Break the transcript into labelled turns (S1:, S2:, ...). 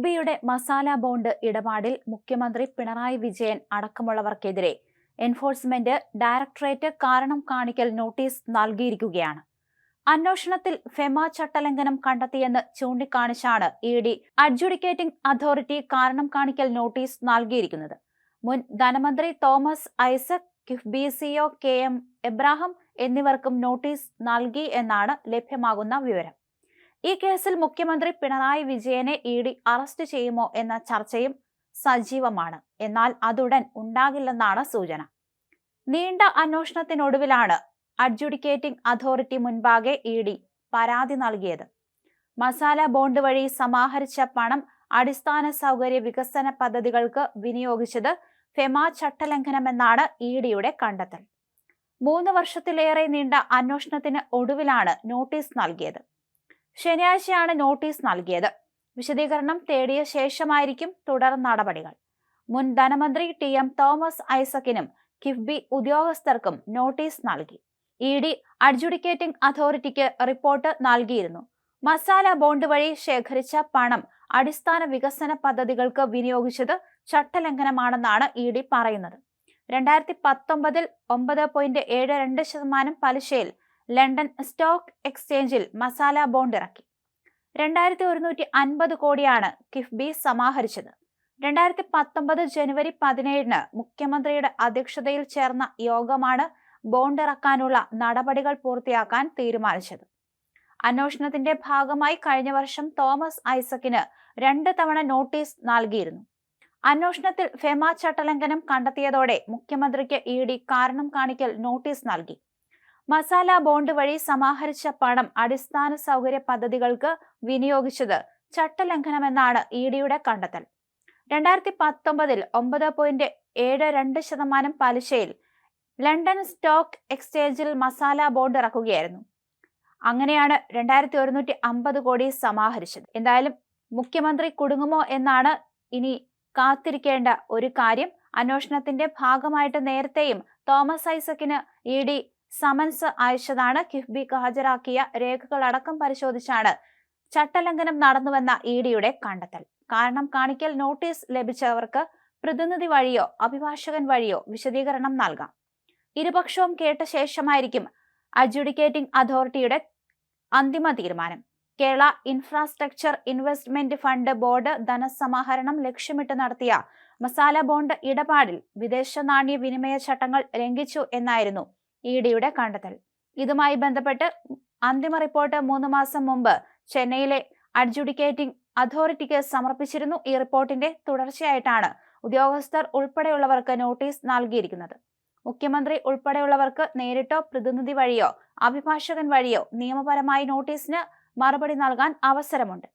S1: കിഫ്ബിയുടെ മസാല ബോണ്ട് ഇടപാടിൽ മുഖ്യമന്ത്രി പിണറായി വിജയൻ അടക്കമുള്ളവർക്കെതിരെ എൻഫോഴ്സ്മെന്റ് ഡയറക്ടറേറ്റ് കാരണം കാണിക്കൽ നോട്ടീസ് നൽകിയിരിക്കുകയാണ്. അന്വേഷണത്തിൽ ഫെമ ചട്ടലംഘനം കണ്ടെത്തിയെന്ന് ചൂണ്ടിക്കാണിച്ചാണ് ഇ ഡി അഡ്ജുഡിക്കേറ്റിംഗ് അതോറിറ്റി കാരണം കാണിക്കൽ നോട്ടീസ് നൽകിയിരിക്കുന്നത്. മുൻ ധനമന്ത്രി Thomas Isaac KIIFB CEO K M Abraham എന്നിവർക്കും നോട്ടീസ് നൽകി എന്നാണ് ലഭ്യമാകുന്ന വിവരം. ഈ കേസിൽ മുഖ്യമന്ത്രി പിണറായി വിജയനെ ഇ ഡി അറസ്റ്റ് ചെയ്യുമോ എന്ന ചർച്ചയും സജീവമാണ്. എന്നാൽ അതുടൻ ഉണ്ടാകില്ലെന്നാണ് സൂചന. നീണ്ട അന്വേഷണത്തിനൊടുവിലാണ് അഡ്ജുഡിക്കേറ്റിംഗ് അതോറിറ്റി മുൻപാകെ ഇ ഡി പരാതി നൽകിയത്. മസാല ബോണ്ട് വഴി സമാഹരിച്ച പണം അടിസ്ഥാന സൗകര്യ വികസന പദ്ധതികൾക്ക് വിനിയോഗിച്ചത് ഫെമ ചട്ടലംഘനമെന്നാണ് ഇ ഡിയുടെ കണ്ടെത്തൽ. മൂന്ന് വർഷത്തിലേറെ നീണ്ട അന്വേഷണത്തിന് ഒടുവിലാണ് നോട്ടീസ് നൽകിയത്. ശനിയാഴ്ചയാണ് നോട്ടീസ് നൽകിയത്. വിശദീകരണം തേടിയ ശേഷമായിരിക്കും തുടർ നടപടികൾ. മുൻ ധനമന്ത്രി ടി എം തോമസ് ഐസക്കിനും കിഫ്ബി ഉദ്യോഗസ്ഥർക്കും നോട്ടീസ് നൽകി. ഇ ഡി അഡ്ജുഡിക്കേറ്റിംഗ് അതോറിറ്റിക്ക് റിപ്പോർട്ട് നൽകിയിരുന്നു. മസാല ബോണ്ട് വഴി ശേഖരിച്ച പണം അടിസ്ഥാന വികസന പദ്ധതികൾക്ക് വിനിയോഗിച്ചത് ചട്ടലംഘനമാണെന്നാണ് ഇ ഡി പറയുന്നത്. രണ്ടായിരത്തി പത്തൊമ്പതിൽ ഒമ്പത് പോയിന്റ് ഏഴ് രണ്ട് ശതമാനം പലിശയിൽ ലണ്ടൻ സ്റ്റോക്ക് എക്സ്ചേഞ്ചിൽ മസാല ബോണ്ട് ഇറക്കി. രണ്ടായിരത്തി ഒരുന്നൂറ്റി അൻപത് കോടിയാണ് കിഫ്ബി സമാഹരിച്ചത്. രണ്ടായിരത്തി പത്തൊമ്പത് ജനുവരി പതിനേഴിന് മുഖ്യമന്ത്രിയുടെ അധ്യക്ഷതയിൽ ചേർന്ന യോഗമാണ് ബോണ്ട് ഇറക്കാനുള്ള നടപടികൾ പൂർത്തിയാക്കാൻ തീരുമാനിച്ചത്. അന്വേഷണത്തിന്റെ ഭാഗമായി കഴിഞ്ഞ വർഷം തോമസ് ഐസക്കിന് രണ്ട് തവണ നോട്ടീസ് നൽകിയിരുന്നു. അന്വേഷണത്തിൽ ഫെമ ചട്ടലംഘനം കണ്ടെത്തിയതോടെ മുഖ്യമന്ത്രിക്ക് ഇ ഡി കാരണം കാണിക്കൽ നോട്ടീസ് നൽകി. മസാല ബോണ്ട് വഴി സമാഹരിച്ച പണം അടിസ്ഥാന സൗകര്യ പദ്ധതികൾക്ക് വിനിയോഗിച്ചത് ചട്ടലംഘനമെന്നാണ് ഇ ഡിയുടെ കണ്ടെത്തൽ. രണ്ടായിരത്തി പത്തൊമ്പതിൽ ഒമ്പത് പോയിന്റ് ഏഴ് രണ്ട് ശതമാനം പലിശയിൽ ലണ്ടൻ സ്റ്റോക്ക് എക്സ്ചേഞ്ചിൽ മസാല ബോണ്ട് ഇറക്കുകയായിരുന്നു. അങ്ങനെയാണ് രണ്ടായിരത്തി ഒരുന്നൂറ്റി അമ്പത് കോടി സമാഹരിച്ചത്. എന്തായാലും മുഖ്യമന്ത്രി കുടുങ്ങുമോ എന്നാണ് ഇനി കാത്തിരിക്കേണ്ട ഒരു കാര്യം. അന്വേഷണത്തിന്റെ ഭാഗമായിട്ട് നേരത്തെയും തോമസ് ഐസക്കിന് ഇ ഡി സമൻസ് അയച്ചതാണ്. കിഫ്ബിക്ക് ഹാജരാക്കിയ രേഖകളടക്കം പരിശോധിച്ചാണ് ചട്ടലംഘനം നടന്നുവെന്ന ഇ ഡിയുടെ കണ്ടെത്തൽ. കാരണം കാണിക്കൽ നോട്ടീസ് ലഭിച്ചവർക്ക് പ്രതിനിധി വഴിയോ അഭിഭാഷകൻ വഴിയോ വിശദീകരണം നൽകാം. ഇരുപക്ഷവും കേട്ട ശേഷമായിരിക്കും അഡ്ജുഡിക്കേറ്റിംഗ് അതോറിറ്റിയുടെ അന്തിമ തീരുമാനം. Kerala infrastructure investment fund board ധനസമാഹരണം ലക്ഷ്യമിട്ട് നടത്തിയ മസാല ബോണ്ട് ഇടപാടിൽ വിദേശ നാണ്യ വിനിമയ ചട്ടങ്ങൾ ലംഘിച്ചു എന്നായിരുന്നു ഇ ഡിയുടെ കണ്ടെത്തൽ. ഇതുമായി ബന്ധപ്പെട്ട് അന്തിമ റിപ്പോർട്ട് മൂന്ന് മാസം മുമ്പ് ചെന്നൈയിലെ അഡ്ജുഡിക്കേറ്റിംഗ് അതോറിറ്റിക്ക് സമർപ്പിച്ചിരുന്നു ഈ റിപ്പോർട്ടിന്റെ തുടർച്ചയായിട്ടാണ് ഉദ്യോഗസ്ഥർ ഉൾപ്പെടെയുള്ളവർക്ക് നോട്ടീസ് നൽകിയിരിക്കുന്നത്. മുഖ്യമന്ത്രി ഉൾപ്പെടെയുള്ളവർക്ക് നേരിട്ടോ പ്രതിനിധി വഴിയോ അഭിഭാഷകൻ വഴിയോ നിയമപരമായി നോട്ടീസിന് മറുപടി നൽകാൻ അവസരമുണ്ട്.